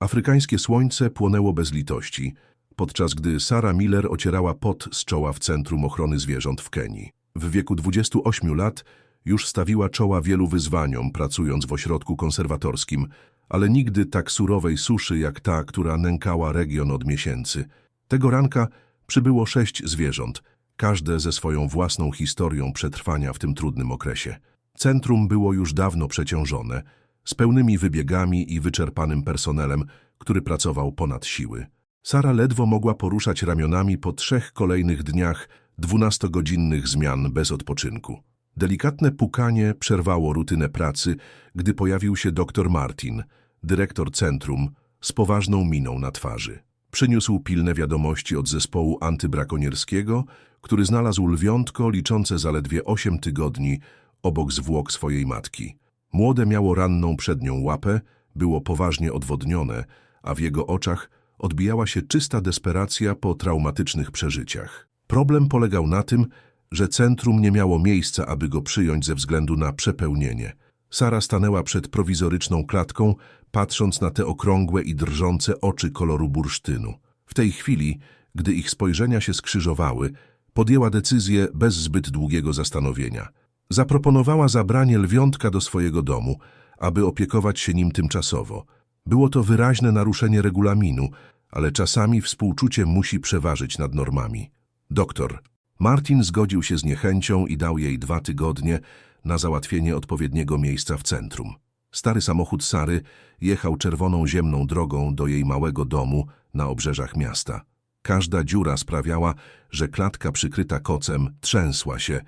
Afrykańskie słońce płonęło bez litości, podczas gdy Sara Miller ocierała pot z czoła w Centrum Ochrony Zwierząt w Kenii. W wieku 28 lat już stawiła czoła wielu wyzwaniom, pracując w ośrodku konserwatorskim, ale nigdy tak surowej suszy jak ta, która nękała region od miesięcy. Tego ranka przybyło sześć zwierząt, każde ze swoją własną historią przetrwania w tym trudnym okresie. Centrum było już dawno przeciążone, z pełnymi wybiegami i wyczerpanym personelem, który pracował ponad siły. Sara ledwo mogła poruszać ramionami po trzech kolejnych dniach dwunastogodzinnych zmian bez odpoczynku. Delikatne pukanie przerwało rutynę pracy, gdy pojawił się dr Martin, dyrektor centrum, z poważną miną na twarzy. Przyniósł pilne wiadomości od zespołu antybrakonierskiego, który znalazł lwiątko liczące zaledwie osiem tygodni obok zwłok swojej matki. Młode miało ranną przednią łapę, było poważnie odwodnione, a w jego oczach odbijała się czysta desperacja po traumatycznych przeżyciach. Problem polegał na tym, że centrum nie miało miejsca, aby go przyjąć ze względu na przepełnienie. Sara stanęła przed prowizoryczną klatką, patrząc na te okrągłe i drżące oczy koloru bursztynu. W tej chwili, gdy ich spojrzenia się skrzyżowały, podjęła decyzję bez zbyt długiego zastanowienia. Zaproponowała zabranie lwiątka do swojego domu, aby opiekować się nim tymczasowo. Było to wyraźne naruszenie regulaminu, ale czasami współczucie musi przeważyć nad normami. Doktor. Martin zgodził się z niechęcią i dał jej dwa tygodnie na załatwienie odpowiedniego miejsca w centrum. Stary samochód Sary jechał czerwoną ziemną drogą do jej małego domu na obrzeżach miasta. Każda dziura sprawiała, że klatka przykryta kocem trzęsła się,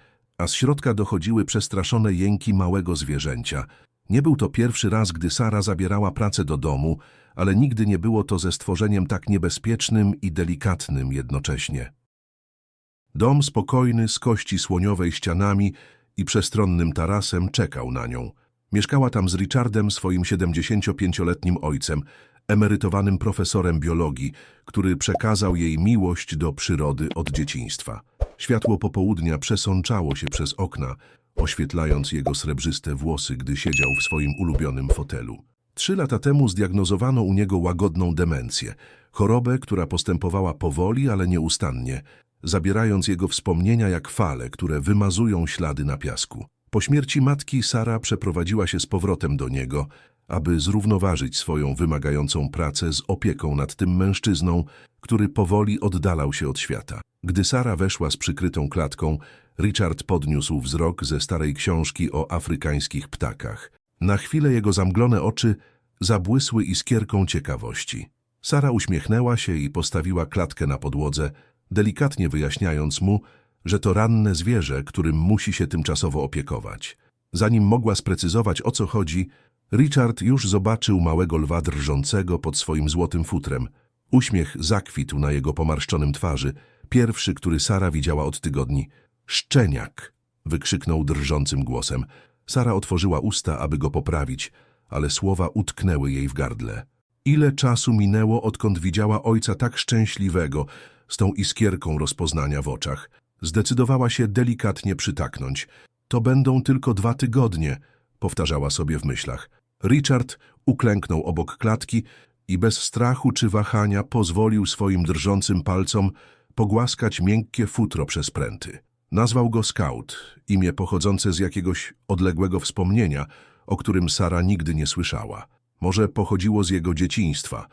a z środka dochodziły przestraszone jęki małego zwierzęcia. Nie był to pierwszy raz, gdy Sara zabierała pracę do domu, ale nigdy nie było to ze stworzeniem tak niebezpiecznym i delikatnym jednocześnie. Dom spokojny, z kości słoniowej ścianami i przestronnym tarasem czekał na nią. Mieszkała tam z Richardem, swoim 75-letnim ojcem, emerytowanym profesorem biologii, który przekazał jej miłość do przyrody od dzieciństwa. Światło popołudnia przesączało się przez okna, oświetlając jego srebrzyste włosy, gdy siedział w swoim ulubionym fotelu. Trzy lata temu zdiagnozowano u niego łagodną demencję, chorobę, która postępowała powoli, ale nieustannie, zabierając jego wspomnienia jak fale, które wymazują ślady na piasku. Po śmierci matki Sara przeprowadziła się z powrotem do niego, aby zrównoważyć swoją wymagającą pracę z opieką nad tym mężczyzną, który powoli oddalał się od świata. Gdy Sara weszła z przykrytą klatką, Richard podniósł wzrok ze starej książki o afrykańskich ptakach. Na chwilę jego zamglone oczy zabłysły iskierką ciekawości. Sara uśmiechnęła się i postawiła klatkę na podłodze, delikatnie wyjaśniając mu, że to ranne zwierzę, którym musi się tymczasowo opiekować. Zanim mogła sprecyzować, o co chodzi, Richard już zobaczył małego lwa drżącego pod swoim złotym futrem. Uśmiech zakwitł na jego pomarszczonym twarzy, pierwszy, który Sara widziała od tygodni. Szczeniak! wykrzyknął drżącym głosem. Sara otworzyła usta, aby go poprawić, ale słowa utknęły jej w gardle. Ile czasu minęło, odkąd widziała ojca tak szczęśliwego, z tą iskierką rozpoznania w oczach. Zdecydowała się delikatnie przytaknąć. To będą tylko dwa tygodnie, powtarzała sobie w myślach. Richard uklęknął obok klatki i bez strachu czy wahania pozwolił swoim drżącym palcom pogłaskać miękkie futro przez pręty. Nazwał go Scout, imię pochodzące z jakiegoś odległego wspomnienia, o którym Sara nigdy nie słyszała. Może pochodziło z jego dzieciństwa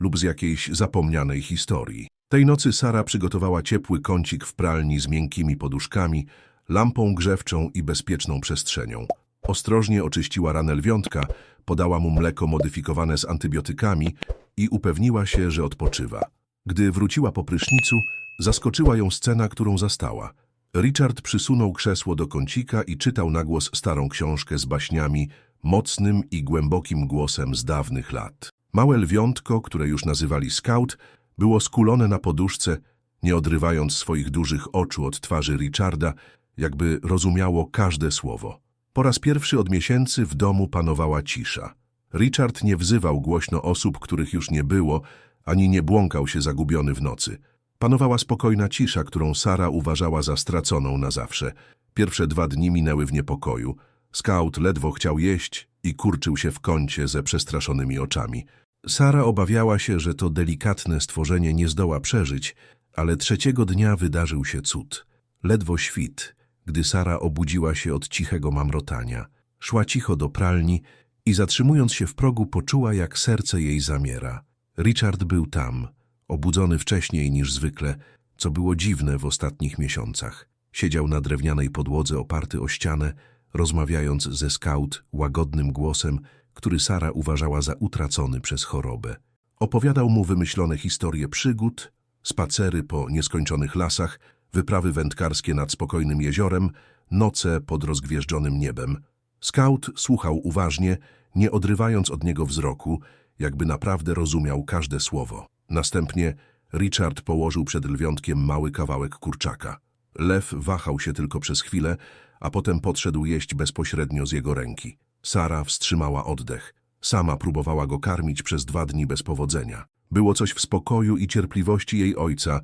lub z jakiejś zapomnianej historii. Tej nocy Sara przygotowała ciepły kącik w pralni z miękkimi poduszkami, lampą grzewczą i bezpieczną przestrzenią. Ostrożnie oczyściła ranę lwiątka, podała mu mleko modyfikowane z antybiotykami i upewniła się, że odpoczywa. Gdy wróciła po prysznicu, zaskoczyła ją scena, którą zastała. Richard przysunął krzesło do kącika i czytał na głos starą książkę z baśniami, mocnym i głębokim głosem z dawnych lat. Małe lwiątko, które już nazywali Scout, było skulone na poduszce, nie odrywając swoich dużych oczu od twarzy Richarda, jakby rozumiało każde słowo. Po raz pierwszy od miesięcy w domu panowała cisza. Richard nie wzywał głośno osób, których już nie było, ani nie błąkał się zagubiony w nocy. Panowała spokojna cisza, którą Sara uważała za straconą na zawsze. Pierwsze dwa dni minęły w niepokoju. Scout ledwo chciał jeść i kurczył się w kącie ze przestraszonymi oczami. Sara obawiała się, że to delikatne stworzenie nie zdoła przeżyć, ale trzeciego dnia wydarzył się cud. Ledwo świt, gdy Sara obudziła się od cichego mamrotania. Szła cicho do pralni i zatrzymując się w progu poczuła, jak serce jej zamiera. Richard był tam, obudzony wcześniej niż zwykle, co było dziwne w ostatnich miesiącach. Siedział na drewnianej podłodze oparty o ścianę, rozmawiając ze scout łagodnym głosem, który Sara uważała za utracony przez chorobę. Opowiadał mu wymyślone historie przygód, spacery po nieskończonych lasach, wyprawy wędkarskie nad spokojnym jeziorem, noce pod rozgwieżdżonym niebem. Scout słuchał uważnie, nie odrywając od niego wzroku, jakby naprawdę rozumiał każde słowo. Następnie Richard położył przed lwiątkiem mały kawałek kurczaka. Lew wahał się tylko przez chwilę, a potem podszedł jeść bezpośrednio z jego ręki. Sara wstrzymała oddech. Sama próbowała go karmić przez dwa dni bez powodzenia. Było coś w spokoju i cierpliwości jej ojca,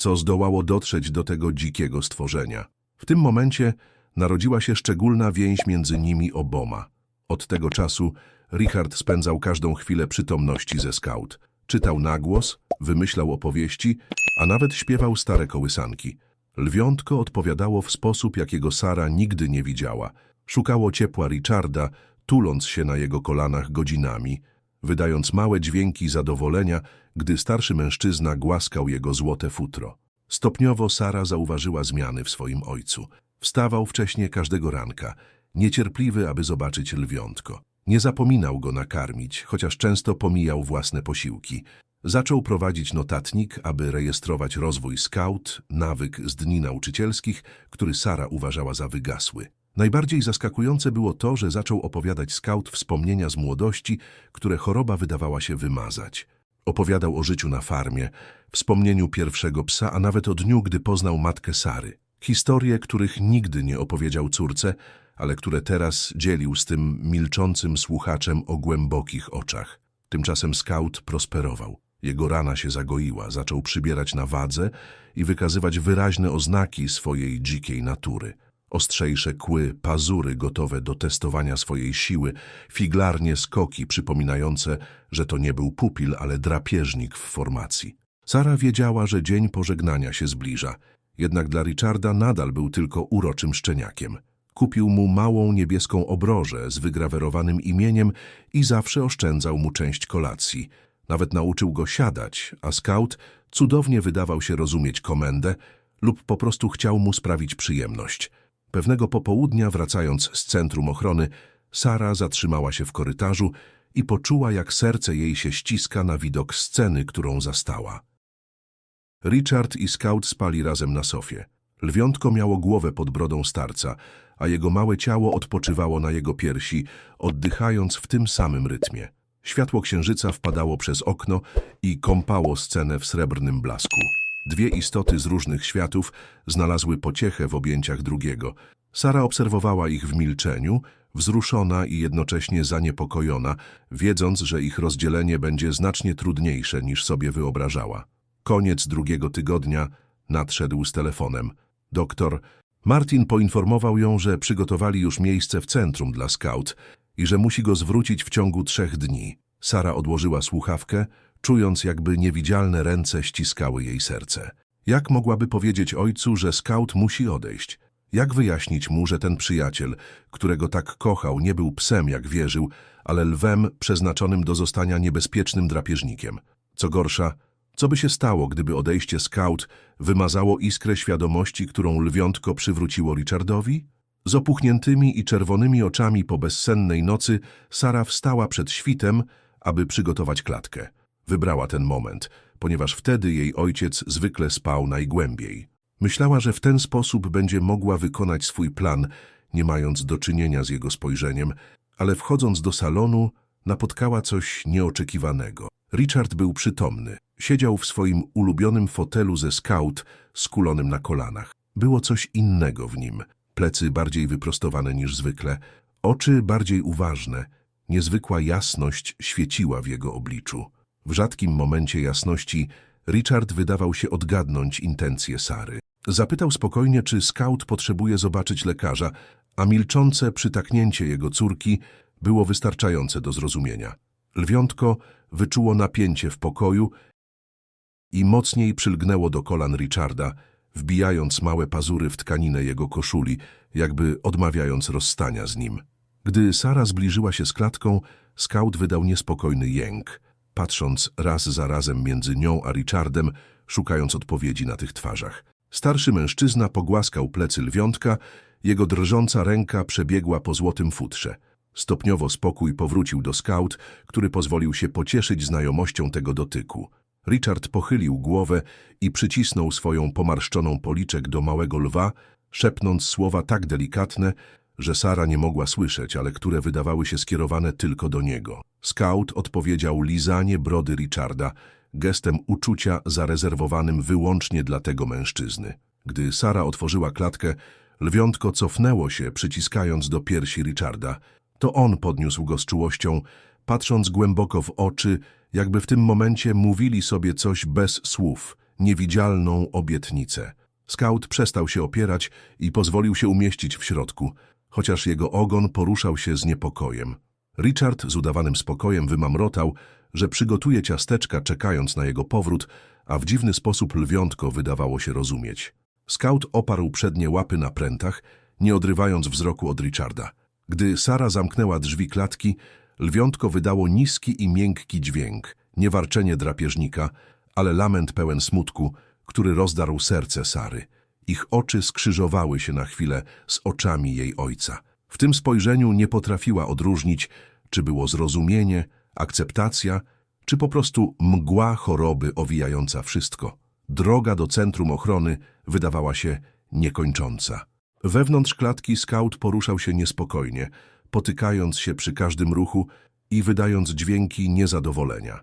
co zdołało dotrzeć do tego dzikiego stworzenia. W tym momencie narodziła się szczególna więź między nimi oboma. Od tego czasu Richard spędzał każdą chwilę przytomności ze scout. Czytał na głos, wymyślał opowieści, a nawet śpiewał stare kołysanki. Lwiątko odpowiadało w sposób, jakiego Sara nigdy nie widziała. Szukało ciepła Richarda, tuląc się na jego kolanach godzinami, wydając małe dźwięki zadowolenia, gdy starszy mężczyzna głaskał jego złote futro. Stopniowo Sara zauważyła zmiany w swoim ojcu. Wstawał wcześnie każdego ranka, niecierpliwy, aby zobaczyć lwiątko. Nie zapominał go nakarmić, chociaż często pomijał własne posiłki. Zaczął prowadzić notatnik, aby rejestrować rozwój scout, nawyk z dni nauczycielskich, który Sara uważała za wygasły. Najbardziej zaskakujące było to, że zaczął opowiadać scout wspomnienia z młodości, które choroba wydawała się wymazać. Opowiadał o życiu na farmie, wspomnieniu pierwszego psa, a nawet o dniu, gdy poznał matkę Sary. Historie, których nigdy nie opowiedział córce, ale które teraz dzielił z tym milczącym słuchaczem o głębokich oczach. Tymczasem scout prosperował. Jego rana się zagoiła, zaczął przybierać na wadze i wykazywać wyraźne oznaki swojej dzikiej natury. Ostrzejsze kły, pazury gotowe do testowania swojej siły, figlarnie skoki przypominające, że to nie był pupil, ale drapieżnik w formacji. Sara wiedziała, że dzień pożegnania się zbliża, jednak dla Richarda nadal był tylko uroczym szczeniakiem. Kupił mu małą niebieską obrożę z wygrawerowanym imieniem i zawsze oszczędzał mu część kolacji. Nawet nauczył go siadać, a scout cudownie wydawał się rozumieć komendę lub po prostu chciał mu sprawić przyjemność. Pewnego popołudnia, wracając z centrum ochrony, Sara zatrzymała się w korytarzu i poczuła, jak serce jej się ściska na widok sceny, którą zastała. Richard i Scout spali razem na sofie. Lwiątko miało głowę pod brodą starca, a jego małe ciało odpoczywało na jego piersi, oddychając w tym samym rytmie. Światło księżyca wpadało przez okno i kąpało scenę w srebrnym blasku. Dwie istoty z różnych światów znalazły pociechę w objęciach drugiego. Sara obserwowała ich w milczeniu, wzruszona i jednocześnie zaniepokojona, wiedząc, że ich rozdzielenie będzie znacznie trudniejsze niż sobie wyobrażała. Koniec drugiego tygodnia nadszedł z telefonem. Doktor Martin poinformował ją, że przygotowali już miejsce w centrum dla scout i że musi go zwrócić w ciągu trzech dni. Sara odłożyła słuchawkę, czując jakby niewidzialne ręce ściskały jej serce. Jak mogłaby powiedzieć ojcu, że scout musi odejść? Jak wyjaśnić mu, że ten przyjaciel, którego tak kochał, nie był psem, jak wierzył, ale lwem przeznaczonym do zostania niebezpiecznym drapieżnikiem? Co gorsza, co by się stało, gdyby odejście scout wymazało iskrę świadomości, którą lwiątko przywróciło Richardowi? Z opuchniętymi i czerwonymi oczami po bezsennej nocy Sara wstała przed świtem, aby przygotować klatkę. Wybrała ten moment, ponieważ wtedy jej ojciec zwykle spał najgłębiej. Myślała, że w ten sposób będzie mogła wykonać swój plan, nie mając do czynienia z jego spojrzeniem, ale wchodząc do salonu, napotkała coś nieoczekiwanego. Richard był przytomny. Siedział w swoim ulubionym fotelu ze scout, skulonym na kolanach. Było coś innego w nim. Plecy bardziej wyprostowane niż zwykle, oczy bardziej uważne. Niezwykła jasność świeciła w jego obliczu. W rzadkim momencie jasności Richard wydawał się odgadnąć intencje Sary. Zapytał spokojnie, czy scout potrzebuje zobaczyć lekarza, a milczące przytaknięcie jego córki było wystarczające do zrozumienia. Lwiątko wyczuło napięcie w pokoju i mocniej przylgnęło do kolan Richarda, wbijając małe pazury w tkaninę jego koszuli, jakby odmawiając rozstania z nim. Gdy Sara zbliżyła się z klatką, Scout wydał niespokojny jęk, patrząc raz za razem między nią a Richardem, szukając odpowiedzi na tych twarzach. Starszy mężczyzna pogłaskał plecy lwiątka, jego drżąca ręka przebiegła po złotym futrze. Stopniowo spokój powrócił do Scout, który pozwolił się pocieszyć znajomością tego dotyku. Richard pochylił głowę i przycisnął swoją pomarszczoną policzek do małego lwa, szepnąc słowa tak delikatne, że Sara nie mogła słyszeć, ale które wydawały się skierowane tylko do niego. Scout odpowiedział lizanie brody Richarda, gestem uczucia zarezerwowanym wyłącznie dla tego mężczyzny. Gdy Sara otworzyła klatkę, lwiątko cofnęło się, przyciskając do piersi Richarda. To on podniósł go z czułością, patrząc głęboko w oczy, jakby w tym momencie mówili sobie coś bez słów, niewidzialną obietnicę. Scout przestał się opierać i pozwolił się umieścić w środku, chociaż jego ogon poruszał się z niepokojem. Richard z udawanym spokojem wymamrotał, że przygotuje ciasteczka czekając na jego powrót, a w dziwny sposób lwiątko wydawało się rozumieć. Scout oparł przednie łapy na prętach, nie odrywając wzroku od Richarda. Gdy Sara zamknęła drzwi klatki, lwiątko wydało niski i miękki dźwięk, nie warczenie drapieżnika, ale lament pełen smutku, który rozdarł serce Sary. Ich oczy skrzyżowały się na chwilę z oczami jej ojca. W tym spojrzeniu nie potrafiła odróżnić, czy było zrozumienie, akceptacja, czy po prostu mgła choroby owijająca wszystko. Droga do centrum ochrony wydawała się niekończąca. Wewnątrz klatki skaut poruszał się niespokojnie, potykając się przy każdym ruchu i wydając dźwięki niezadowolenia.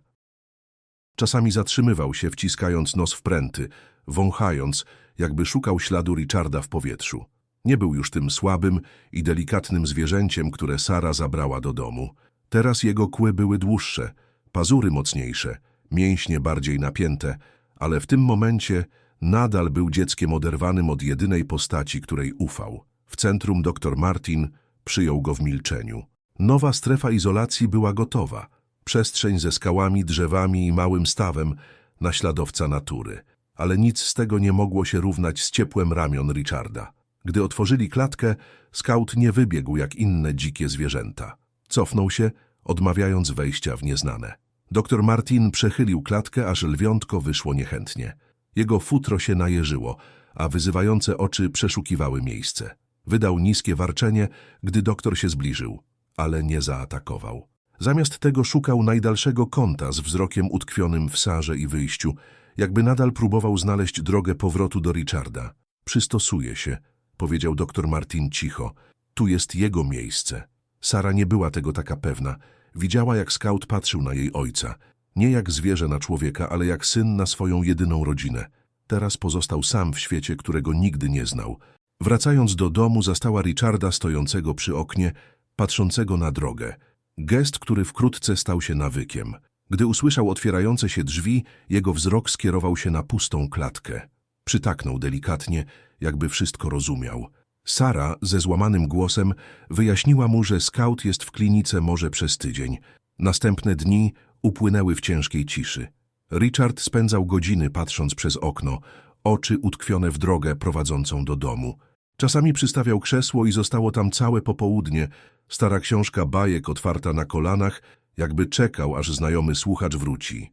Czasami zatrzymywał się, wciskając nos w pręty, wąchając, jakby szukał śladu Richarda w powietrzu. Nie był już tym słabym i delikatnym zwierzęciem, które Sara zabrała do domu. Teraz jego kły były dłuższe, pazury mocniejsze, mięśnie bardziej napięte, ale w tym momencie nadal był dzieckiem oderwanym od jedynej postaci, której ufał. W centrum dr Martin przyjął go w milczeniu. Nowa strefa izolacji była gotowa. Przestrzeń ze skałami, drzewami i małym stawem, naśladowca natury. Ale nic z tego nie mogło się równać z ciepłem ramion Richarda. Gdy otworzyli klatkę, skaut nie wybiegł jak inne dzikie zwierzęta. Cofnął się, odmawiając wejścia w nieznane. Doktor Martin przechylił klatkę, aż lwiątko wyszło niechętnie. Jego futro się najeżyło, a wyzywające oczy przeszukiwały miejsce. Wydał niskie warczenie, gdy doktor się zbliżył, ale nie zaatakował. Zamiast tego szukał najdalszego kąta z wzrokiem utkwionym w sarze i wyjściu, jakby nadal próbował znaleźć drogę powrotu do Richarda. Przystosuje się, powiedział doktor Martin cicho. Tu jest jego miejsce. Sara nie była tego taka pewna. Widziała, jak skaut patrzył na jej ojca. Nie jak zwierzę na człowieka, ale jak syn na swoją jedyną rodzinę. Teraz pozostał sam w świecie, którego nigdy nie znał. Wracając do domu, zastała Richarda stojącego przy oknie, patrzącego na drogę. Gest, który wkrótce stał się nawykiem. Gdy usłyszał otwierające się drzwi, jego wzrok skierował się na pustą klatkę. Przytaknął delikatnie, jakby wszystko rozumiał. Sara ze złamanym głosem wyjaśniła mu, że skaut jest w klinice może przez tydzień. Następne dni upłynęły w ciężkiej ciszy. Richard spędzał godziny patrząc przez okno, oczy utkwione w drogę prowadzącą do domu. Czasami przystawiał krzesło i zostało tam całe popołudnie, stara książka bajek otwarta na kolanach, jakby czekał, aż znajomy słuchacz wróci.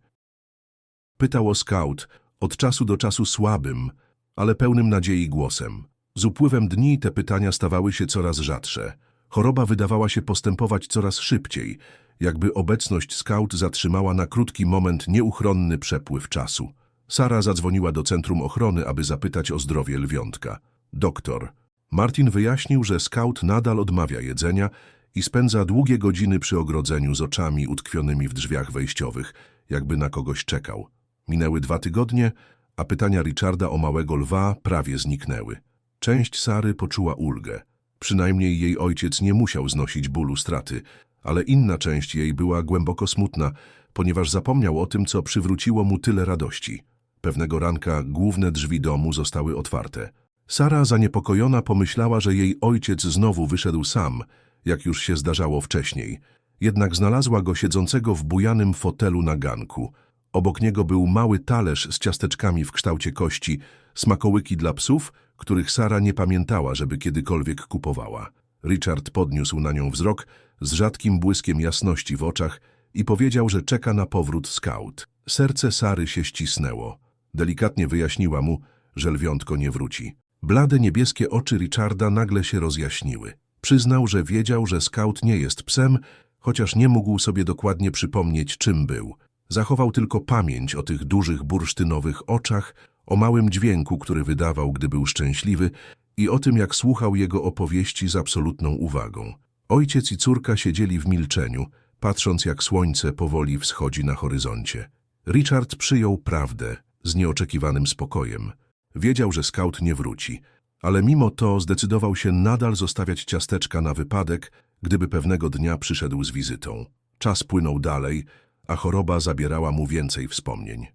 Pytał o skaut, od czasu do czasu słabym, ale pełnym nadziei głosem. Z upływem dni te pytania stawały się coraz rzadsze. Choroba wydawała się postępować coraz szybciej, jakby obecność skaut zatrzymała na krótki moment nieuchronny przepływ czasu. Sara zadzwoniła do centrum ochrony, aby zapytać o zdrowie lwiątka. Doktor. Martin wyjaśnił, że skaut nadal odmawia jedzenia i spędza długie godziny przy ogrodzeniu z oczami utkwionymi w drzwiach wejściowych, jakby na kogoś czekał. Minęły dwa tygodnie, a pytania Richarda o małego lwa prawie zniknęły. Część Sary poczuła ulgę. Przynajmniej jej ojciec nie musiał znosić bólu straty, ale inna część jej była głęboko smutna, ponieważ zapomniał o tym, co przywróciło mu tyle radości. Pewnego ranka główne drzwi domu zostały otwarte. Sara zaniepokojona pomyślała, że jej ojciec znowu wyszedł sam, jak już się zdarzało wcześniej. Jednak znalazła go siedzącego w bujanym fotelu na ganku. Obok niego był mały talerz z ciasteczkami w kształcie kości, smakołyki dla psów, których Sara nie pamiętała, żeby kiedykolwiek kupowała. Richard podniósł na nią wzrok z rzadkim błyskiem jasności w oczach i powiedział, że czeka na powrót scout. Serce Sary się ścisnęło. Delikatnie wyjaśniła mu, że lwiątko nie wróci. Blade niebieskie oczy Richarda nagle się rozjaśniły. Przyznał, że wiedział, że scout nie jest psem, chociaż nie mógł sobie dokładnie przypomnieć, czym był. Zachował tylko pamięć o tych dużych bursztynowych oczach, o małym dźwięku, który wydawał, gdy był szczęśliwy i o tym, jak słuchał jego opowieści z absolutną uwagą. Ojciec i córka siedzieli w milczeniu, patrząc jak słońce powoli wschodzi na horyzoncie. Richard przyjął prawdę z nieoczekiwanym spokojem. Wiedział, że scout nie wróci, ale mimo to zdecydował się nadal zostawiać ciasteczka na wypadek, gdyby pewnego dnia przyszedł z wizytą. Czas płynął dalej, a choroba zabierała mu więcej wspomnień.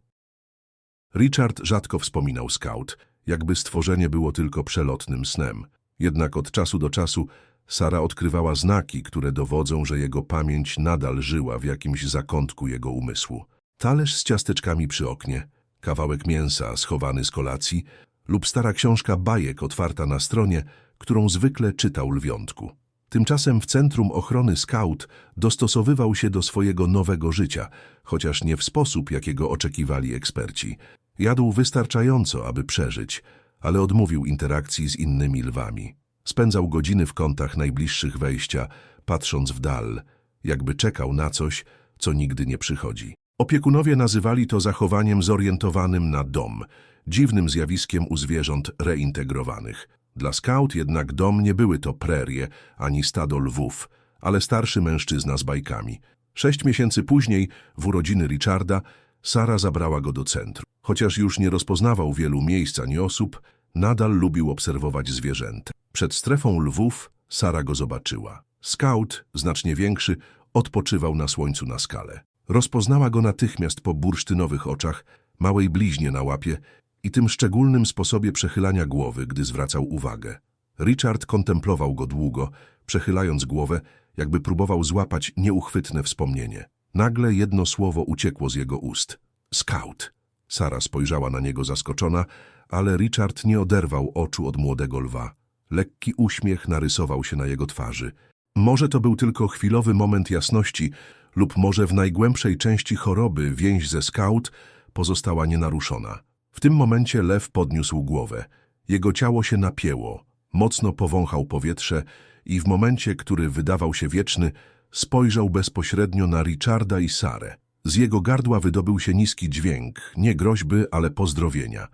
Richard rzadko wspominał scout, jakby stworzenie było tylko przelotnym snem. Jednak od czasu do czasu Sara odkrywała znaki, które dowodzą, że jego pamięć nadal żyła w jakimś zakątku jego umysłu. Talerz z ciasteczkami przy oknie, kawałek mięsa schowany z kolacji lub stara książka bajek otwarta na stronie, którą zwykle czytał lwiątku. Tymczasem w Centrum Ochrony Scout dostosowywał się do swojego nowego życia, chociaż nie w sposób, jakiego oczekiwali eksperci. Jadł wystarczająco, aby przeżyć, ale odmówił interakcji z innymi lwami. Spędzał godziny w kątach najbliższych wejścia, patrząc w dal, jakby czekał na coś, co nigdy nie przychodzi. Opiekunowie nazywali to zachowaniem zorientowanym na dom, dziwnym zjawiskiem u zwierząt reintegrowanych. Dla scout jednak dom nie były to prerie ani stado lwów, ale starszy mężczyzna z bajkami. Sześć miesięcy później, w urodziny Richarda, Sara zabrała go do centrum. Chociaż już nie rozpoznawał wielu miejsc ani osób, nadal lubił obserwować zwierzęta. Przed strefą lwów Sara go zobaczyła. Scout, znacznie większy, odpoczywał na słońcu na skale. Rozpoznała go natychmiast po bursztynowych oczach, małej bliźnie na łapie i tym szczególnym sposobie przechylania głowy, gdy zwracał uwagę. Richard kontemplował go długo, przechylając głowę, jakby próbował złapać nieuchwytne wspomnienie. Nagle jedno słowo uciekło z jego ust. Scout. Sara spojrzała na niego zaskoczona, ale Richard nie oderwał oczu od młodego lwa. Lekki uśmiech narysował się na jego twarzy. Może to był tylko chwilowy moment jasności, lub może w najgłębszej części choroby więź ze scout pozostała nienaruszona. W tym momencie lew podniósł głowę. Jego ciało się napięło, mocno powąchał powietrze i w momencie, który wydawał się wieczny, spojrzał bezpośrednio na Richarda i Sarę. Z jego gardła wydobył się niski dźwięk, nie groźby, ale pozdrowienia.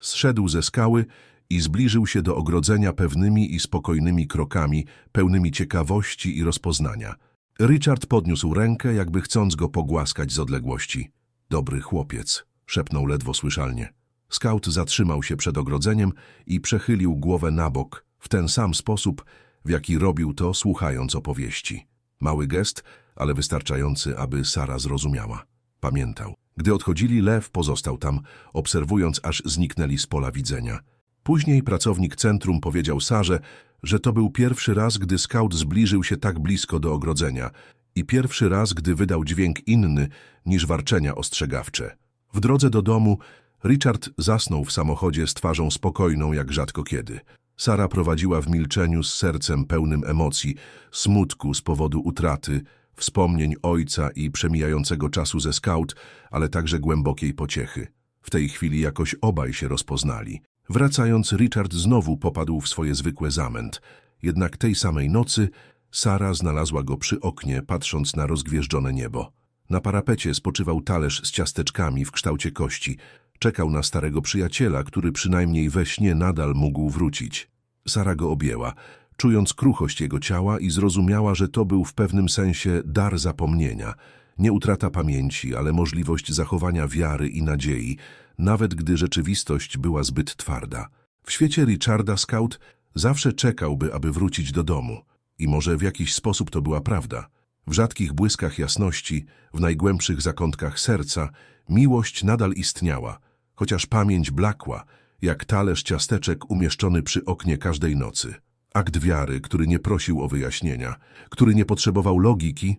Zszedł ze skały i zbliżył się do ogrodzenia pewnymi i spokojnymi krokami, pełnymi ciekawości i rozpoznania. Richard podniósł rękę, jakby chcąc go pogłaskać z odległości. Dobry chłopiec, szepnął ledwo słyszalnie. Scout zatrzymał się przed ogrodzeniem i przechylił głowę na bok, w ten sam sposób, w jaki robił to, słuchając opowieści. Mały gest, ale wystarczający, aby Sara zrozumiała. Pamiętał. Gdy odchodzili, lew pozostał tam, obserwując, aż zniknęli z pola widzenia. Później pracownik centrum powiedział Sarze, że to był pierwszy raz, gdy skaut zbliżył się tak blisko do ogrodzenia i pierwszy raz, gdy wydał dźwięk inny niż warczenia ostrzegawcze. W drodze do domu Richard zasnął w samochodzie z twarzą spokojną jak rzadko kiedy. Sara prowadziła w milczeniu z sercem pełnym emocji, smutku z powodu utraty, wspomnień ojca i przemijającego czasu ze skaut, ale także głębokiej pociechy. W tej chwili jakoś obaj się rozpoznali. Wracając, Richard znowu popadł w swoje zwykłe zamęt. Jednak tej samej nocy Sara znalazła go przy oknie, patrząc na rozgwieżdżone niebo. Na parapecie spoczywał talerz z ciasteczkami w kształcie kości. Czekał na starego przyjaciela, który przynajmniej we śnie nadal mógł wrócić. Sara go objęła, czując kruchość jego ciała i zrozumiała, że to był w pewnym sensie dar zapomnienia. Nie utrata pamięci, ale możliwość zachowania wiary i nadziei, nawet gdy rzeczywistość była zbyt twarda. W świecie Richarda Scout zawsze czekałby, aby wrócić do domu. I może w jakiś sposób to była prawda. W rzadkich błyskach jasności, w najgłębszych zakątkach serca, miłość nadal istniała, chociaż pamięć blakła, jak talerz ciasteczek umieszczony przy oknie każdej nocy. Akt wiary, który nie prosił o wyjaśnienia, który nie potrzebował logiki.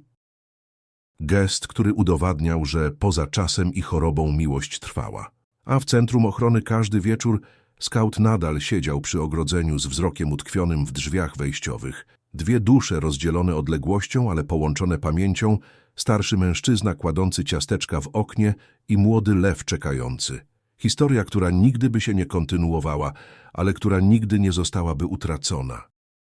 Gest, który udowadniał, że poza czasem i chorobą miłość trwała. A w centrum ochrony każdy wieczór skaut nadal siedział przy ogrodzeniu z wzrokiem utkwionym w drzwiach wejściowych. Dwie dusze rozdzielone odległością, ale połączone pamięcią, starszy mężczyzna kładący ciasteczka w oknie i młody lew czekający. Historia, która nigdy by się nie kontynuowała, ale która nigdy nie zostałaby utracona.